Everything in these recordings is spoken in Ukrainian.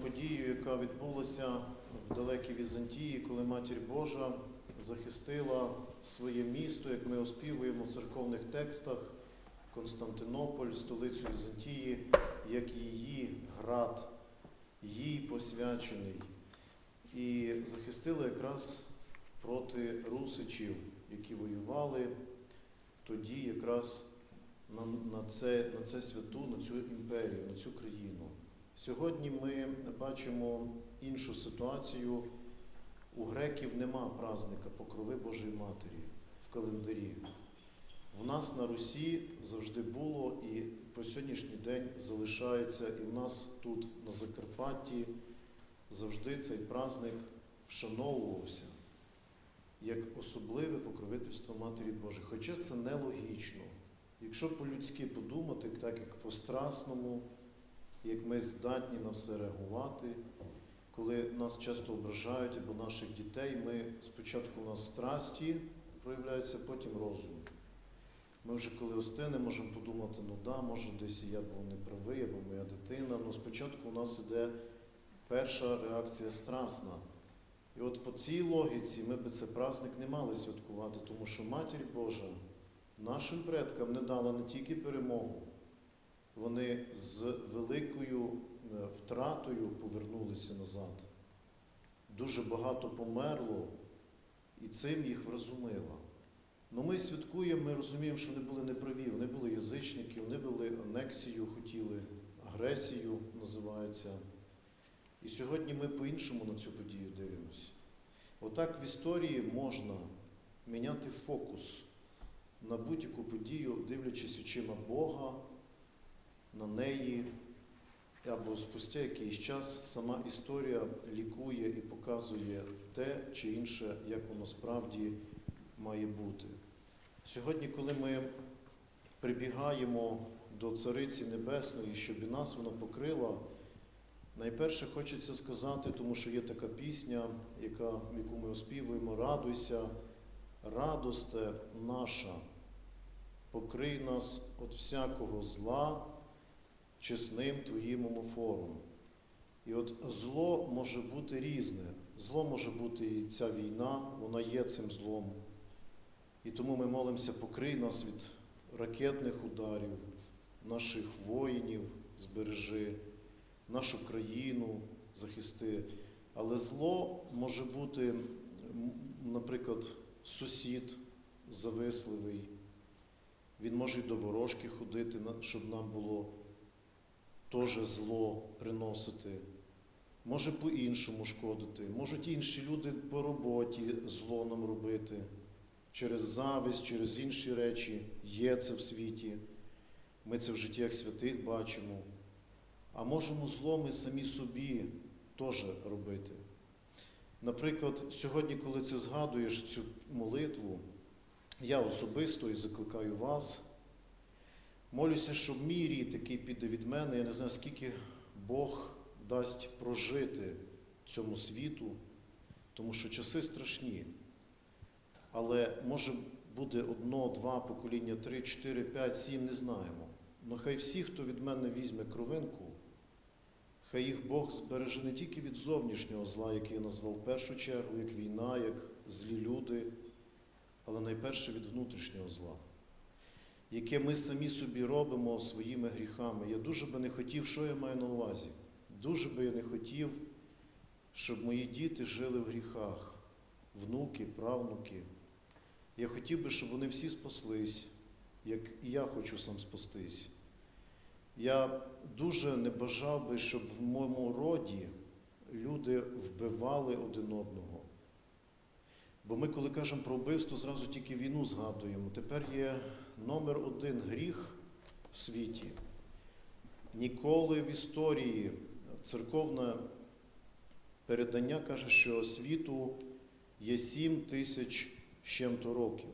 подію, яка відбулася в далекій Візантії, коли Матір Божа захистила своє місто, як ми оспівуємо в церковних текстах, Константинополь, столицю Візантії, як її град, їй посвячений. І захистила якраз проти русичів, які воювали тоді якраз на, на, це, на це святу, на цю імперію, на цю країну. Сьогодні ми бачимо іншу ситуацію. У греків нема праздника Покрови Божої Матері в календарі. В нас на Русі завжди було і по сьогоднішній день залишається, і в нас тут на Закарпатті завжди цей праздник вшановувався як особливе покровительство Матері Божої. Хоча це нелогічно. Якщо по-людськи подумати, так як по-страсному, як ми здатні на все реагувати, коли нас часто ображають або наших дітей, ми спочатку у нас страсті проявляються, потім розум. Ми вже коли остине, можемо подумати, ну да, може десь я був неправий, або моя дитина. Ну спочатку у нас іде перша реакція страсна. І от по цій логіці ми би цей праздник не мали святкувати, тому що Матір Божа нашим предкам не дала не тільки перемогу, вони з великою е, втратою повернулися назад. Дуже багато померло, і цим їх вразумила. Ну ми святкуємо, ми розуміємо, що вони були неправі, вони були язичники, вони вели анексію, хотіли, агресію називається. І сьогодні ми по-іншому на цю подію дивимося. Отак в історії можна міняти фокус на будь-яку подію, дивлячись очима Бога, на неї, або спустя якийсь час сама історія лікує і показує те чи інше, як воно справді має бути. Сьогодні, коли ми прибігаємо до Цариці Небесної, щоб і нас вона покрила, найперше хочеться сказати, тому що є така пісня, яка, яку ми оспівуємо, радуйся, радосте наша, покрий нас від всякого зла чесним Твоїм омофором. І от зло може бути різне. Зло може бути і ця війна, вона є цим злом. І тому ми молимося, покрий нас від ракетних ударів, наших воїнів, збережи, нашу країну захисти. Але зло може бути, наприклад, сусід зависливий. Він може й до ворожки ходити, щоб нам було теж зло приносити. Може по-іншому шкодити. Можуть інші люди по роботі зло нам робити. Через зависть, через інші речі є це в світі. Ми це в життях святих бачимо. А можемо зло ми самі собі теж робити. Наприклад, сьогодні, коли ти згадуєш цю молитву, я особисто і закликаю вас, молюся, щоб мій рід, який піде від мене, я не знаю, скільки Бог дасть прожити цьому світу, тому що часи страшні. Але може буде одно, два покоління, три, чотири, п'ять, сім, не знаємо. Но хай всі, хто від мене візьме кровинку, хай їх Бог збереже не тільки від зовнішнього зла, який я назвав в першу чергу, як війна, як злі люди, але найперше від внутрішнього зла, яке ми самі собі робимо своїми гріхами. Я дуже би не хотів, що я маю на увазі? Дуже би я не хотів, щоб мої діти жили в гріхах, внуки, правнуки. Я хотів би, щоб вони всі спаслись, як і я хочу сам спастись. Я дуже не бажав би, щоб в моєму роді люди вбивали один одного. Бо ми, коли кажемо про вбивство, зразу тільки війну згадуємо. Тепер є номер один гріх в світі. Ніколи в історії церковне передання каже, що світу є сім тисяч з чим-то років.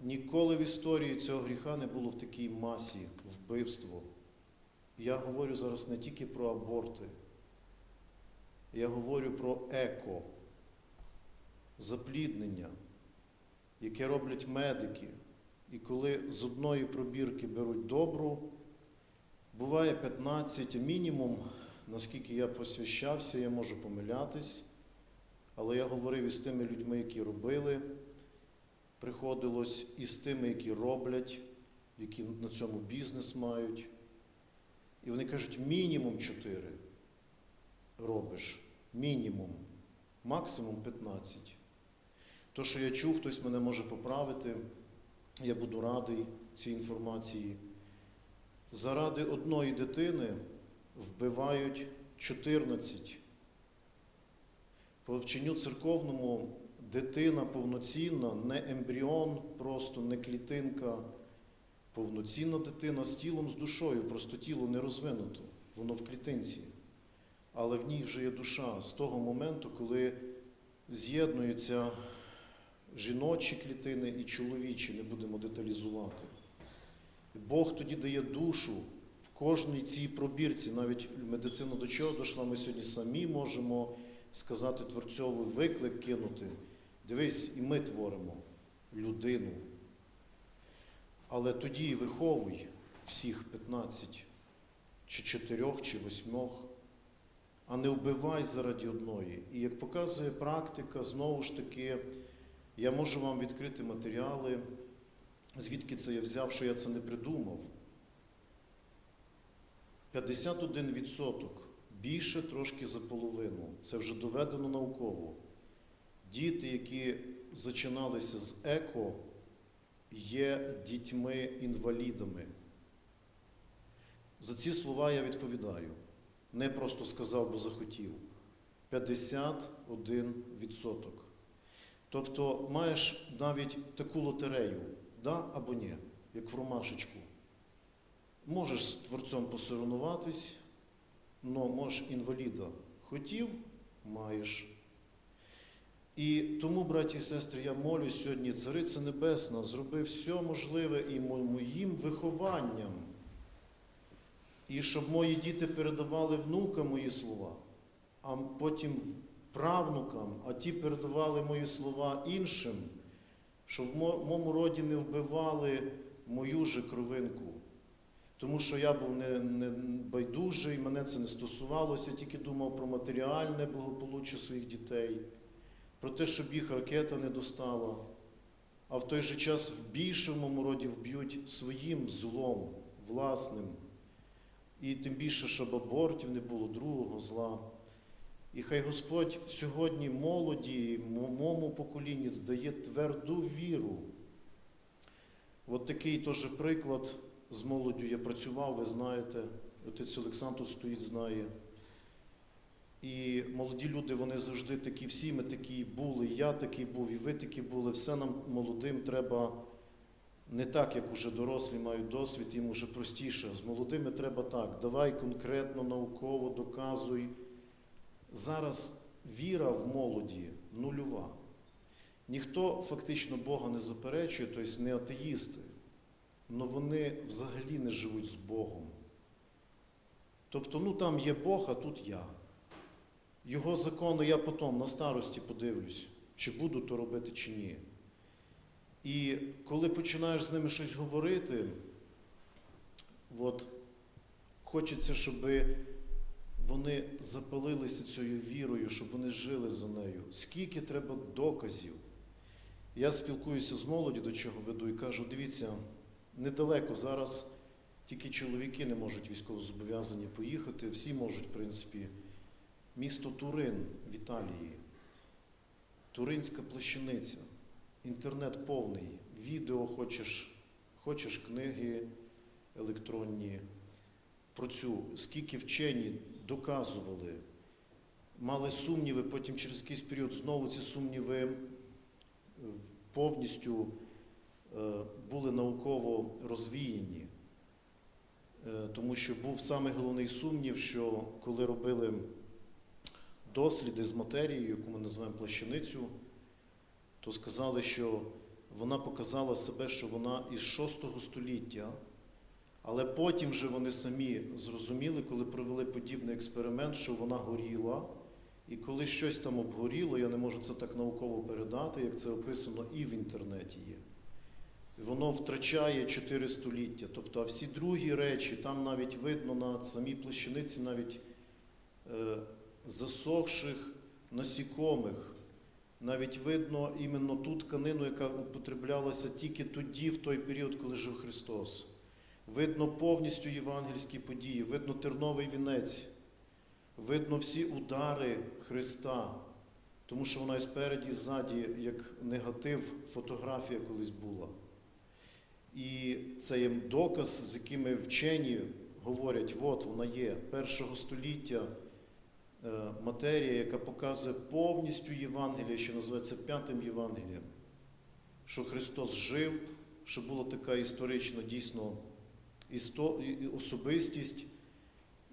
Ніколи в історії цього гріха не було в такій масі вбивство. Я говорю зараз не тільки про аборти, я говорю про еко, запліднення. Яке роблять медики. І коли з одної пробірки беруть добру, буває 15, мінімум, наскільки я посвящався, я можу помилятись, але я говорив із тими людьми, які робили, приходилось і з тими, які роблять, які на цьому бізнес мають. І вони кажуть, мінімум 4 робиш, мінімум, максимум 15. То, що я чув, хтось мене може поправити, я буду радий цій інформації. Заради одної дитини вбивають 14. По вченню церковному дитина повноцінна, не ембріон, просто не клітинка, повноцінна дитина з тілом, з душою, просто тіло не розвинуто, воно в клітинці. Але в ній вже є душа з того моменту, коли з'єднуються жіночі клітини і чоловічі, не будемо деталізувати. Бог тоді дає душу в кожній цій пробірці, навіть медицина до чого дійшла, ми сьогодні самі можемо сказати Творцьову виклик кинути. Дивись, і ми творимо людину. Але тоді і виховуй всіх 15, чи 4, чи 8, а не вбивай заради одної. І як показує практика, знову ж таки, я можу вам відкрити матеріали, звідки це я взяв, що я це не придумав. 51% більше трошки за половину. Це вже доведено науково. Діти, які зачиналися з еко, є дітьми-інвалідами. За ці слова я відповідаю. Не просто сказав, бо захотів. 51%. Тобто маєш навіть таку лотерею, да або ні, як в ромашечку. Можеш з творцем посоревнуватись, але можеш інваліда. Хотів, маєш. І тому, браті і сестри, я молюсь сьогодні, Цариця Небесна, зроби все можливе і моїм вихованням. І щоб мої діти передавали внукам мої слова, а потім правнукам, а ті передавали мої слова іншим, щоб в моєму роді не вбивали мою же кровинку. Тому що я був не, не байдужий, мене це не стосувалося, я тільки думав про матеріальне благополуччя своїх дітей, про те, щоб їх ракета не достала. А в той же час в більшому роді вб'ють своїм злом, власним. І тим більше, щоб абортів не було другого зла. І хай Господь сьогодні молоді, моєму поколінні дає тверду віру. От такий теж приклад з молоддю я працював, ви знаєте, отець Олександр стоїть, знає. І молоді люди, вони завжди такі, всі ми такі були, я такий був, і ви такі були. Все нам молодим треба не так, як уже дорослі мають досвід, їм уже простіше. З молодими треба так. Давай конкретно, науково доказуй. Зараз віра в молоді нульова. Ніхто фактично Бога не заперечує, тобто не атеїсти, але вони взагалі не живуть з Богом. Тобто, ну там є Бог, а тут я. Його закони я потім на старості подивлюсь, чи буду то робити, чи ні. І коли починаєш з ними щось говорити, от, хочеться, щоб вони запалилися цією вірою, щоб вони жили за нею. Скільки треба доказів? Я спілкуюся з молоді, до чого веду, і кажу, дивіться, недалеко зараз тільки чоловіки не можуть військовозобов'язані поїхати, всі можуть, в принципі, місто Турин в Італії, Туринська плащаниця, інтернет повний, відео хочеш, хочеш книги електронні. Про цю, скільки вчені доказували, мали сумніви, потім через якийсь період знову ці сумніви е, повністю е, були науково розвіяні. Е, Тому що був самий головний сумнів, що коли робили досліди з матерією, яку ми називаємо плащаницю, то сказали, що вона показала себе, що вона із 6 століття. Але потім же вони самі зрозуміли, коли провели подібний експеримент, що вона горіла, І коли щось там обгоріло, я не можу це так науково передати, як це описано і в інтернеті є. Воно втрачає 4 століття. Тобто, а всі другі речі, там навіть видно на самій площаниці навіть е, засохших насікомих. Навіть видно іменно ту тканину, яка употреблялася тільки тоді, в той період, коли жив Христос. Видно повністю євангельські події, видно терновий вінець, видно всі удари Христа, тому що вона і спереді, і ззаді, як негатив, фотографія колись була. І це є доказ, з якими вчені говорять, от вона є першого століття е, матерія, яка показує повністю Євангеліє, що називається п'ятим Євангелієм, що Христос жив, що була така історична дійсно особистість,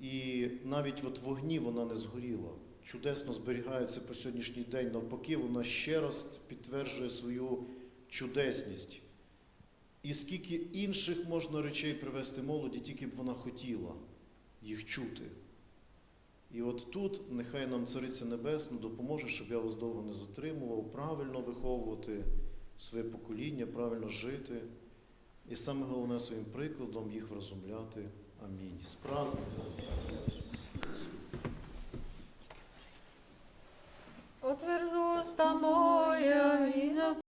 і навіть от вогні вона не згоріла. Чудесно зберігається по сьогоднішній день. Навпаки, вона ще раз підтверджує свою чудесність. І скільки інших можна речей привести молоді, тільки б вона хотіла їх чути. І от тут нехай нам Цариця Небесна допоможе, щоб я вас довго не затримував, правильно виховувати своє покоління, правильно жити. І саме головне своїм прикладом їх вразумляти. Амінь. З.